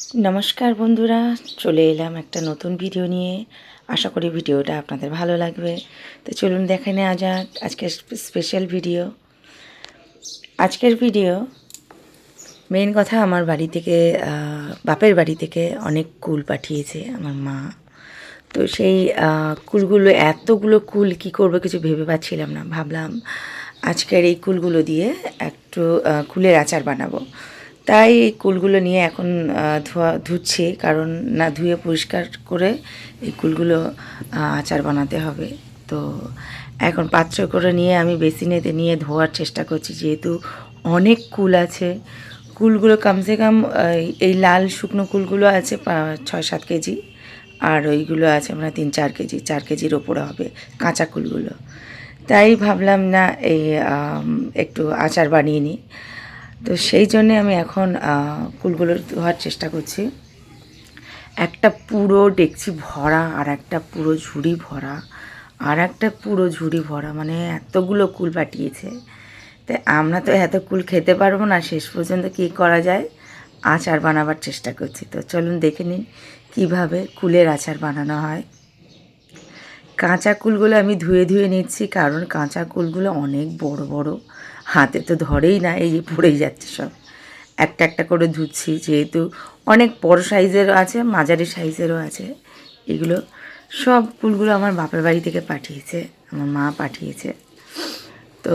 নমস্কার বন্ধুরা, চলে এলাম একটা নতুন ভিডিও নিয়ে। আশা করি ভিডিওটা আপনাদের ভালো লাগবে। তো চলুন দেখে নেওয়া যাক আজকের স্পেশাল ভিডিও আজকের ভিডিও মেন কথা আমার বাড়ি থেকে বাপের বাড়ি থেকে অনেক কুল পাঠিয়েছে আমার মা। তো সেই কুলগুলো, এতগুলো কুল কি করব কিছু ভেবে পাচ্ছিলাম না। ভাবলাম আজকের এই কুলগুলো দিয়ে একটু কুলের আচার বানাবো। তাই এই কুলগুলো নিয়ে এখন ধোয়া, ধুচ্ছি। কারণ না ধুয়ে পরিষ্কার করে এই কুলগুলো আচার বানাতে হবে। তো এখন পাত্র করে নিয়ে আমি বেসিনেতে নিয়ে ধোয়ার চেষ্টা করছি। যেহেতু অনেক কুল আছে। কুলগুলো কমসে কম এই লাল শুকনো কুলগুলো আছে ছয় সাত কেজি। আর ওইগুলো আছে আমরা তিন চার কেজি। চার কেজির ওপরে হবে কাঁচা কুলগুলো। তাই ভাবলাম না এই একটু আচার বানিয়ে নিই। তো সেই জন্যে আমি এখন কুলগুলো ধোয়ার চেষ্টা করছি। একটা পুরো ডেকচি ভরা, আর একটা পুরো ঝুড়ি ভরা, আর একটা পুরো ঝুড়ি ভরা মানে এতগুলো কুল পাঠিয়েছে। তাই আমরা তো এত কুল খেতে পারব না, শেষ পর্যন্ত কী করা যায়? আচার বানাবার চেষ্টা করছি। তো চলুন দেখে নিন কীভাবে কুলের আচার বানানো হয়। কাঁচা কুলগুলো আমি ধুয়ে ধুয়ে নিচ্ছি, কারণ কাঁচা কুলগুলো অনেক বড় বড়। হাতে তো ধরেই না, এই যে পড়েই যাচ্ছে সব। একটা একটা করে ধুচ্ছি, যেহেতু অনেক বড় সাইজেরও আছে, মাঝারি সাইজেরও আছে। এগুলো সব ফুলগুলো আমার বাপের বাড়ি থেকে পাঠিয়েছে, আমার মা পাঠিয়েছে। তো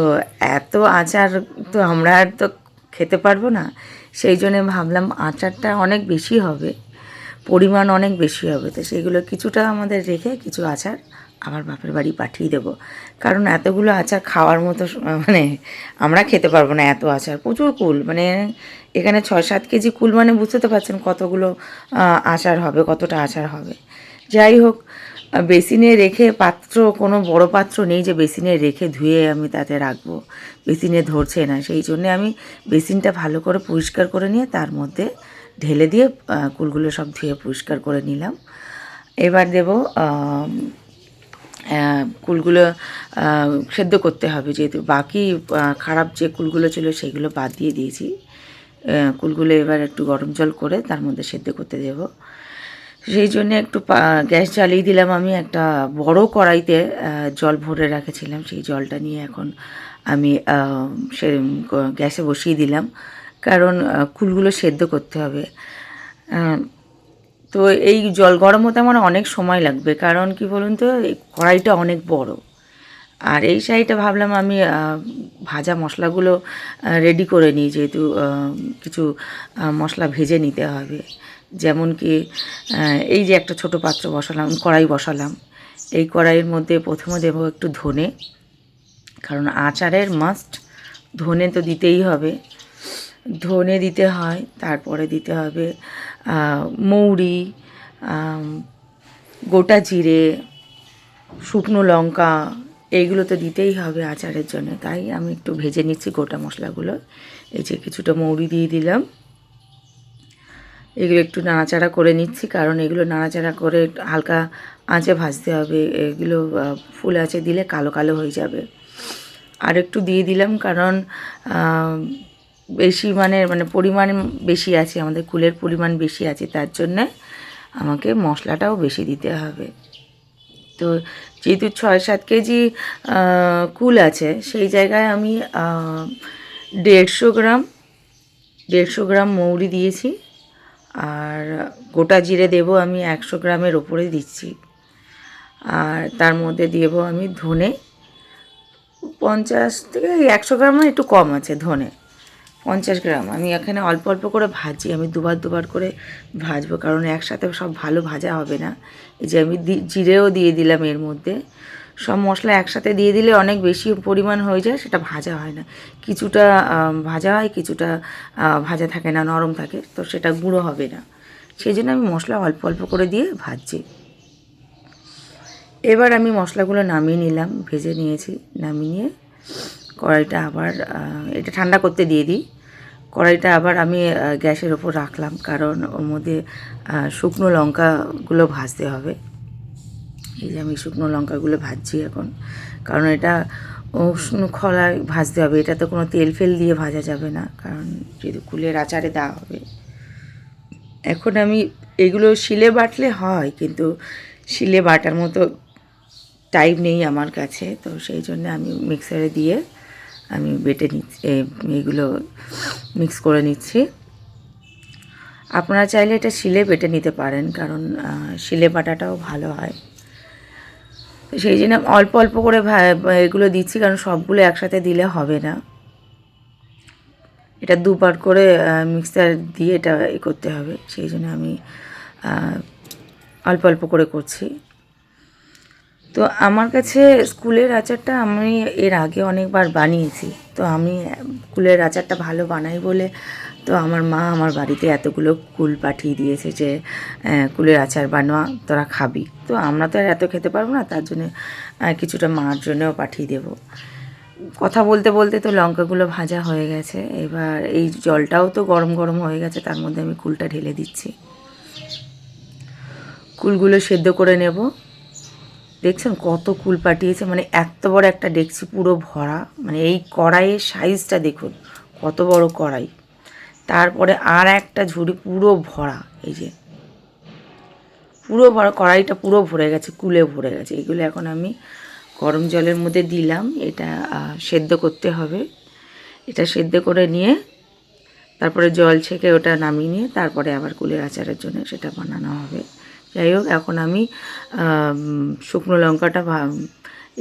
এত আচার তো আমরা আর তো খেতে পারব না, সেই জন্যে ভাবলাম আচারটা অনেক বেশি হবে, পরিমাণ অনেক বেশি হবে। তো সেগুলো কিছুটা আমাদের রেখে কিছু আচার আমার বাপের বাড়ি পাঠিয়ে দেবো। কারণ এতগুলো আচার খাওয়ার মতো মানে আমরা খেতে পারব না এত আচার। প্রচুর কুল মানে এখানে ছয় সাত কেজি কুল মানে বুঝতে তো পারছেন কতগুলো আচার হবে, কতটা আচার হবে। যাই হোক বেসিনে রেখে পাত্র, কোনো বড় পাত্র নেই যে বেসিনে রেখে ধুয়ে আমি তাতে রাখব। বেসিনে ধরছে না, সেই জন্যে আমি বেসিনটা ভালো করে পরিষ্কার করে নিয়ে তার মধ্যে ঢেলে দিয়ে কুলগুলো সব ধুয়ে পরিষ্কার করে নিলাম। এবার দেবো কুলগুলো সেদ্ধ করতে হবে। যেহেতু বাকি খারাপ যে কুলগুলো ছিল সেগুলো বাদ দিয়ে দিয়েছি। কুলগুলো এবার একটু গরম জল করে তার মধ্যে সেদ্ধ করতে দেবো। সেই জন্য একটু গ্যাস জ্বালিয়ে দিলাম আমি একটা বড় কড়াইতে জল ভরে রেখেছিলাম। সেই জলটা নিয়ে এখন আমি সে গ্যাসে বসিয়ে দিলাম। কারণ কুলগুলো সেদ্ধ করতে হবে। তো এই জল গরম হতে আমার অনেক সময় লাগবে, কারণ কি বলুন তো কড়াইটা অনেক বড়। আর এই সাইডটা ভাবলাম আমি ভাজা মশলাগুলো রেডি করে নিই, যেহেতু কিছু মশলা ভেজে নিতে হবে। যেমন কি এই যে একটা ছোট পাত্র বসালাম, কড়াই বসালাম। এই কড়াইয়ের মধ্যে প্রথমে দেবো একটু ধনে, কারণ আচারের মাস্ট ধনে তো দিতেই হবে। ধনে দিতে হয়, তারপরে দিতে হবে মৌরি গোটা জিরে, শুকনো লঙ্কা, এইগুলো তো দিতেই হবে আচারের জন্য। তাই আমি একটু ভেজে নিচ্ছি গোটা মশলাগুলো। এই যে কিছুটা মৌরি দিয়ে দিলাম। এগুলো একটু নাড়াচাড়া করে নিচ্ছি, কারণ এগুলো নাড়াচাড়া করে হালকা আঁচে ভাজতে হবে। এগুলো ফুল আঁচে দিলে কালো কালো হয়ে যাবে। আর একটু দিয়ে দিলাম, কারণ বেশি মানে মানে পরিমাণ বেশি আছে, আমাদের কুলের পরিমাণ বেশি আছে, তার জন্যে আমাকে মশলাটাও বেশি দিতে হবে। তো যেহেতু ছয় সাত কেজি কুল আছে, সেই জায়গায় আমি দেড়শো গ্রাম দেড়শো গ্রাম মৌরি দিয়েছি, আর গোটা জিরে দেবো আমি একশো গ্রামের ওপরে দিচ্ছি। আর তার মধ্যে দেবো আমি ধনে, পঞ্চাশ থেকে একশো গ্রাম একটু কম আছে ধনে। পঞ্চাশ গ্রাম। আমি এখানে অল্প অল্প করে ভাজি, আমি দুবার দুবার করে ভাজবো, কারণ একসাথে সব ভালো ভাজা হবে না। এই যে আমি জিরেও দিয়ে দিলাম এর মধ্যে। সব মশলা একসাথে দিয়ে দিলে অনেক বেশি পরিমাণ হয়ে যায়, সেটা ভাজা হয় না। কিছুটা ভাজা হয়, কিছুটা ভাজা থাকে না, নরম থাকে, তো সেটা গুঁড়ো হবে না। সেই জন্য আমি মশলা অল্প অল্প করে দিয়ে ভাজছি। এবার আমি মশলাগুলো নামিয়ে নিলাম, ভেজে নিয়েছি। নামিয়ে নিয়ে কড়াইটা আবার এটা ঠান্ডা করতে দিয়ে দিই। কড়াইটা আবার আমি গ্যাসের ওপর রাখলাম, কারণ ওর মধ্যে শুকনো লঙ্কাগুলো ভাজতে হবে। এই যে আমি শুকনো লঙ্কাগুলো ভাজছি এখন, কারণ এটা উষ্ণ খোলায় ভাজতে হবে এটা তো কোনো তেল ফেল দিয়ে ভাজা যাবে না, কারণ যেহেতু কুলের আচারে দেওয়া হবে। এখন আমি এগুলো শিলে বাটলে হয়, কিন্তু শিলে বাটার মতো টাইম নেই আমার কাছে, তো সেই জন্য আমি মিক্সারে দিয়ে আমি বেটে নিচ্ছি এগুলো মিক্স করে নিচ্ছি। আপনারা চাইলে এটা শিলে বেটে নিতে পারেন, কারণ শিলে বাটাটাও ভালো হয়। সেই জন্য অল্প অল্প করে এগুলো দিচ্ছি, কারণ সবগুলো একসাথে দিলে হবে না। এটা দুবার করে মিক্সার দিয়ে এটা করতে হবে। সেই জন্য আমি অল্প অল্প করে করছি। তো আমার কাছে স্কুলের আচারটা আমি এর আগে অনেকবার বানিয়েছি। তো আমি কুলের আচারটা ভালো বানাই বলে তো আমার মা আমার বাড়িতে এতগুলো কুল পাঠিয়ে দিয়েছে যে কুলের আচার বানোয়া তোরা খাবি। তো আমরা তো আর এত খেতে পারব না, তার জন্য কিছুটা মার জন্যও পাঠিয়ে দেবো। কথা বলতে বলতে তো লঙ্কাগুলো ভাজা হয়ে গেছে। এবার এই জলটাও তো গরম গরম হয়ে গেছে, তার মধ্যে আমি কুলটা ঢেলে দিচ্ছি। কুলগুলো সেদ্ধ করে নেব। দেখছেন কত কুল পাঠিয়েছে? মানে এত বড় একটা ডেকচি, পুরো ভরা। মানে এই কড়াইয়ের সাইজটা দেখুন, কত বড় কড়াই। তারপরে আর একটা ঝুড়ি পুরো ভরা, এই যে। পুরো ভরা, কড়াইটা পুরো ভরে গেছে, কুলে ভরে গেছে। এগুলো এখন আমি গরম জলের মধ্যে দিলাম। এটা সেদ্ধ করতে হবে। এটা সেদ্ধ করে নিয়ে, তারপরে জল ছেঁকে ওটা নামিয়ে নিয়ে, তারপরে আবার কুলের আচারের জন্য সেটা বানানো হবে। যাই হোক, এখন আমি শুকনো লঙ্কাটা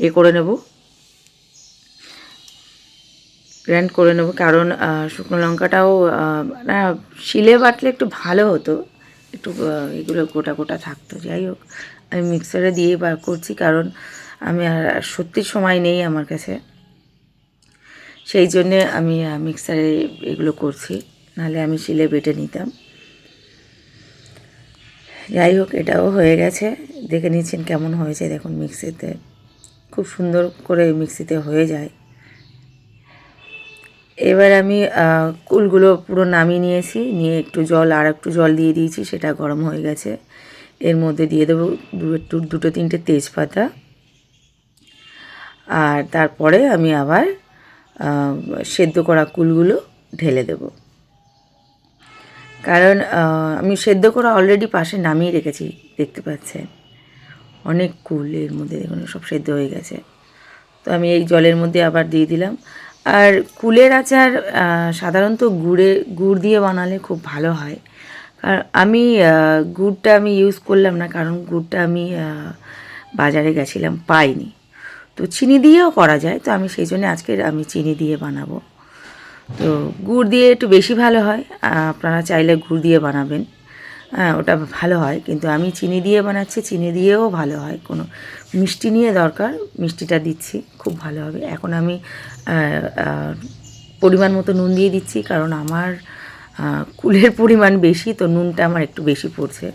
এ করে নেব। গ্র্যান্ড করে নেব, কারণ শুকনো লঙ্কাটাও না, শিলে বাটলে একটু ভালো হতো। একটু এগুলো গোটা গোটা থাকতো। যাই হোক, আমি মিক্সারে দিয়ে বার করছি, কারণ আমি আর সত্যি সময় নেই আমার কাছে। সেই জন্যে আমি মিক্সারে এগুলো করছি, নাহলে আমি শিলে বেটে নিতাম। যাই হোক, এটাও হয়ে গেছে। দেখে নিচ্ছেন কেমন হয়েছে, দেখুন মিক্সিতে। খুব সুন্দর করে মিক্সিতে হয়ে যায়। এবার আমি কুলগুলো পুরো নামিয়ে নিয়েছি। নিয়ে একটু জল, আর একটু জল দিয়ে দিয়েছি, সেটা গরম হয়ে গেছে। এর মধ্যে দিয়ে দেবো দু, একটু, দুটো, তিনটে তেজপাতা। আর তারপরে আমি আবার সেদ্ধ করা কুলগুলো ঢেলে দেবো। কারণ আমি সেদ্ধ করা অলরেডি পাশে নামিয়ে রেখেছি, দেখতে পাচ্ছেন। অনেক কুল এর মধ্যে দেখুন, সব সেদ্ধ হয়ে গেছে। তো আমি এই জলের মধ্যে আবার দিয়ে দিলাম। আর কুলের আচার সাধারণত গুড়ে, গুড় দিয়ে বানালে খুব ভালো হয়। আর আমি গুড়টা আমি ইউজ করলাম না, কারণ গুড়টা আমি বাজারে গেছিলাম, পাইনি। তো চিনি দিয়েও করা যায়, তো আমি সেই জন্য আজকে আমি চিনি দিয়ে বানাবো। তো গুড় দিয়ে একটু বেশি ভালো হয়। আপনারা চাইলে গুড় দিয়ে বানাবেন। হ্যাঁ ওটা ভালো হয়, কিন্তু আমি চিনি দিয়ে বানাচ্ছি, চিনি দিয়েও ভালো হয়। কোনো মিষ্টি নিয়ে দরকার, মিষ্টিটা দিচ্ছি, খুব ভালো হবে। এখন আমি পরিমাণ মতো নুন দিয়ে দিচ্ছি, কারণ আমার কুলের পরিমাণ বেশি, তো নুনটা আমার একটু বেশি পড়ছে।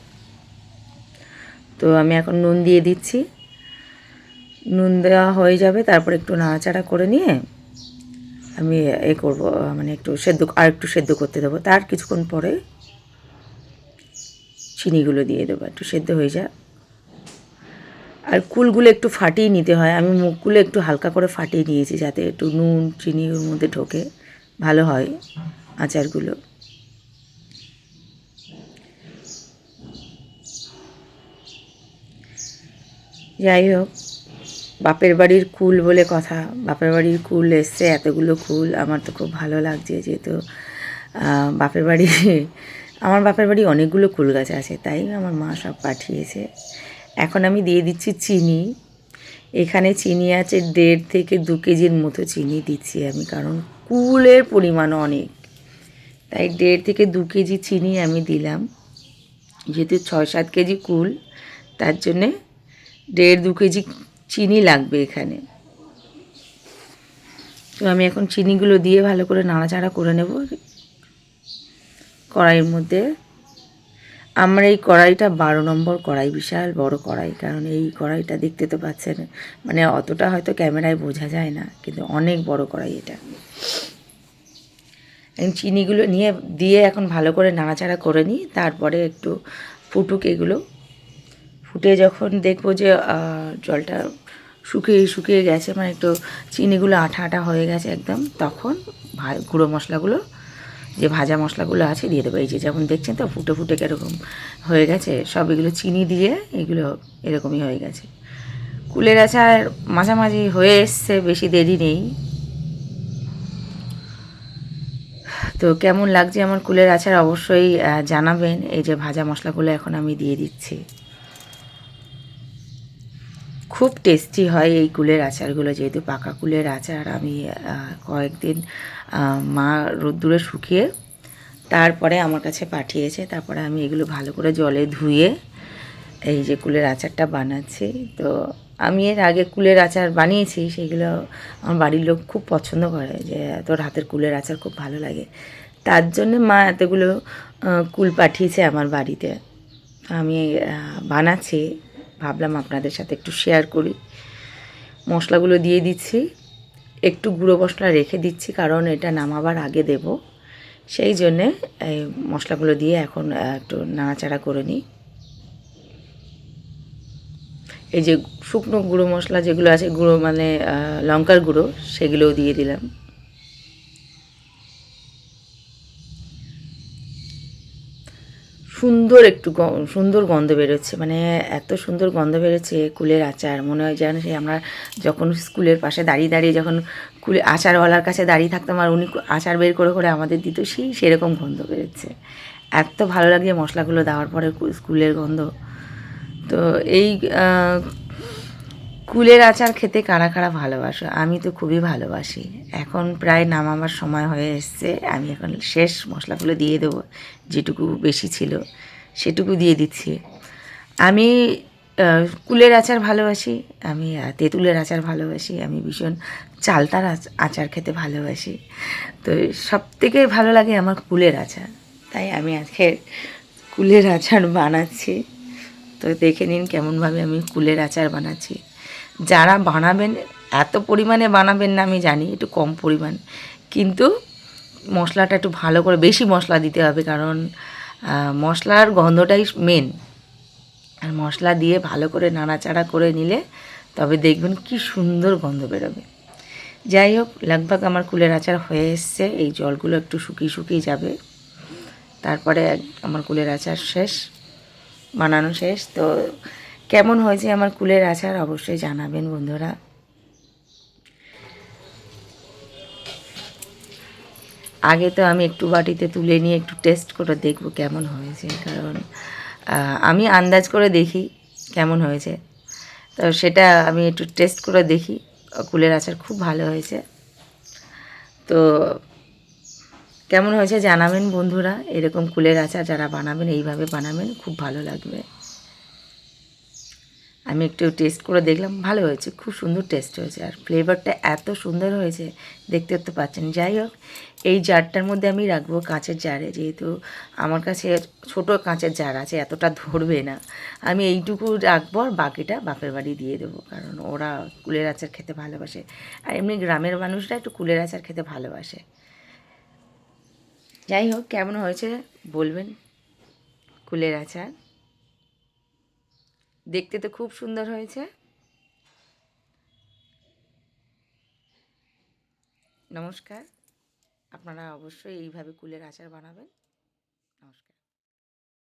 তো আমি এখন নুন দিয়ে দিচ্ছি। নুন দেওয়া হয়ে যাবে, তারপর একটু নাড়াচাড়া করে নিয়ে আমি এ করব মানে একটু সেদ্ধ আর একটু সেদ্ধ করতে দেবো। তার কিছুক্ষণ পরে চিনিগুলো দিয়ে দেবো, একটু সেদ্ধ হয়ে যা। আর কুলগুলো একটু ফাটিয়ে নিতে হয়। আমি মুখগুলো একটু হালকা করে ফাটিয়ে নিয়েছি যাতে একটু নুন, চিনি ওর মধ্যে ঢোকে, ভালো হয় আচারগুলো। যাই হোক বাপের বাড়ির কুল বলে কথা। বাপের বাড়ির কুল এসছে, এতগুলো কুল। আমার তো খুব ভালো লাগছে যেহেতু বাপের বাড়ি, আমার বাপের বাড়ি অনেকগুলো কুল গাছ আছে, তাই আমার মা সব পাঠিয়েছে। এখন আমি দিয়ে দিচ্ছি চিনি। এখানে চিনি আছে দেড় থেকে দু কেজির মতো চিনি দিচ্ছি আমি, কারণ কুলের পরিমাণ অনেক। তাই দেড় থেকে দু কেজি চিনি আমি দিলাম। যেহেতু ছয় সাত কেজি কুল, তার জন্যে দেড় দু কেজি চিনি লাগবে এখানে। তো আমি এখন চিনিগুলো দিয়ে ভালো করে নাড়াচাড়া করে নেব কড়াইয়ের মধ্যে। আমার এই কড়াইটা বারো নম্বর কড়াই, বিশাল বড় কড়াই, কারণ এই কড়াইটা দেখতে তো পাচ্ছেন মানে অতটা হয়তো ক্যামেরায় বোঝা যায় না, কিন্তু অনেক বড় কড়াই এটা। চিনিগুলো নিয়ে দিয়ে এখন ভালো করে নাড়াচাড়া করে নিই, তারপরে একটু ফুটুক এগুলো। ফুটে যখন দেখব যে জলটা শুকিয়ে শুকিয়ে গেছে মানে একটু চিনিগুলো আঠা আঠা হয়ে গেছে একদম। তখন গুঁড়ো মশলাগুলো, যে ভাজা মশলাগুলো আছে দিয়ে দেবো। এই যে যেমন দেখছেন তো ফুটে ফুটে কীরকম হয়ে গেছে, সব এগুলো চিনি দিয়ে এগুলো এরকমই হয়ে গেছে। কুলের আচার মাঝামাঝি হয়ে এসছে, বেশি দেরি নেই। তো কেমন লাগছে আমার কুলের আচার অবশ্যই জানাবেন। এই যে ভাজা মশলাগুলো এখন আমি দিয়ে দিচ্ছি। খুব টেস্টি হয় এই কুলের আচারগুলো, যেহেতু পাকা কুলের আচার আমি কয়েকদিন মা রোদ্দুরে শুকিয়ে তারপরে আমার কাছে পাঠিয়েছে। তারপরে আমি এগুলো ভালো করে জলে ধুয়ে এই যে কুলের আচারটা বানাচ্ছি। তো আমি এর আগে কুলের আচার বানিয়েছি, সেগুলো আমার বাড়ির লোক খুব পছন্দ করে যে তোর হাতের কুলের আচার খুব ভালো লাগে। তার জন্য মা এতগুলো কুল পাঠিয়েছে আমার বাড়িতে। আমি বানাচ্ছি। ভাবলাম আপনাদের সাথে একটু শেয়ার করি। মশলাগুলো দিয়ে দিচ্ছি। একটু গুঁড়ো মশলা রেখে দিচ্ছি, কারণ এটা নামাবার আগে দেব। সেই জন্যে, এই মশলাগুলো দিয়ে এখন একটু নাড়াচাড়া করে নিই। এই যে শুকনো গুঁড়ো মশলা যেগুলো আছে, গুঁড়ো মানে লঙ্কার গুঁড়ো, সেগুলোও দিয়ে দিলাম। সুন্দর একটু সুন্দর গন্ধ বেরোচ্ছে। মানে এত সুন্দর গন্ধ বেরোচ্ছে কুলের আচার। মনে হয় যেন সে আমরা যখন স্কুলের পাশে দাঁড়িয়ে দাঁড়িয়ে যখন কুলে, আচারওয়ালার কাছে দাঁড়িয়ে থাকতাম আর উনি আচার বের করে করে আমাদের দিত, সেই সেরকম গন্ধ বেরোচ্ছে। এত ভালো লাগে মশলাগুলো দেওয়ার পরে স্কুলের গন্ধ। তো এই কুলের আচার খেতে কারা কারা ভালোবাসো? আমি তো খুবই ভালোবাসি। এখন প্রায় নামাবার সময় হয়ে এসছে। আমি এখন শেষ মশলাগুলো দিয়ে দেবো, যেটুকু বেশি ছিল, সেটুকু দিয়ে দিচ্ছি। আমি কুলের আচার ভালোবাসি, আমি তেঁতুলের আচার ভালোবাসি, আমি ভীষণ চালতার আচ- আচার খেতে ভালোবাসি। তো সব থেকে ভালো লাগে আমার কুলের আচার। তাই আমি আজকে কুলের আচার বানাচ্ছি। তো দেখে নিন কেমনভাবে আমি কুলের আচার বানাচ্ছি। যারা বানাবেন, এত পরিমাণে বানাবেন না আমি জানি, একটু কম পরিমাণ। কিন্তু মশলাটা একটু ভালো করে, বেশি মশলা দিতে হবে কারণ মশলার গন্ধটাই মেন আর মশলা দিয়ে ভালো করে নাড়াচাড়া করে নিলে তবে দেখবেন কি সুন্দর গন্ধ বেরোবে। যাই হোক, লাগভাগ আমার কুলের আচার হয়ে এসছে। এই জলগুলো একটু শুকিয়ে শুকিয়ে যাবে। তারপরে আমার কুলের আচার শেষ, বানানো শেষ। তো কেমন হয়েছে আমার কুলের আচার অবশ্যই জানাবেন বন্ধুরা। আগে তো আমি একটু বাটিতে তুলে নিয়ে একটু টেস্ট করে দেখব কেমন হয়েছে, কারণ আমি আন্দাজ করে দেখি কেমন হয়েছে। তো সেটা আমি একটু টেস্ট করে দেখি, কুলের আচার খুব ভালো হয়েছে। তো কেমন হয়েছে জানাবেন বন্ধুরা, এরকম কুলের আচার যারা বানাবেন, এইভাবে বানাবেন, খুব ভালো লাগবে। আমি একটু টেস্ট করে দেখলাম, ভালো হয়েছে, খুব সুন্দর টেস্ট হয়েছে। আর ফ্লেভারটা এত সুন্দর হয়েছে, দেখতে তো পাচ্ছেন। যাই হোক, এই জারটার মধ্যে আমি রাখব কাঁচের জারে, যেহেতু আমার কাছে ছোট কাঁচের জার আছে, এতটা ধরবে না। আমি এইটুকু রাখব আর বাকিটা বাপের বাড়ি দিয়ে দেবো, কারণ ওরা কুলের আচার খেতে ভালোবাসে। আর এমনি গ্রামের মানুষরা একটু কুলের আচার খেতে ভালোবাসে। যাই হোক, কেমন হয়েছে বলবেন? কুলের আচার। দেখতে তো খুব সুন্দর হয়েছে। নমস্কার। আপনারা অবশ্যই এইভাবে কুলের আচার বানাবেন।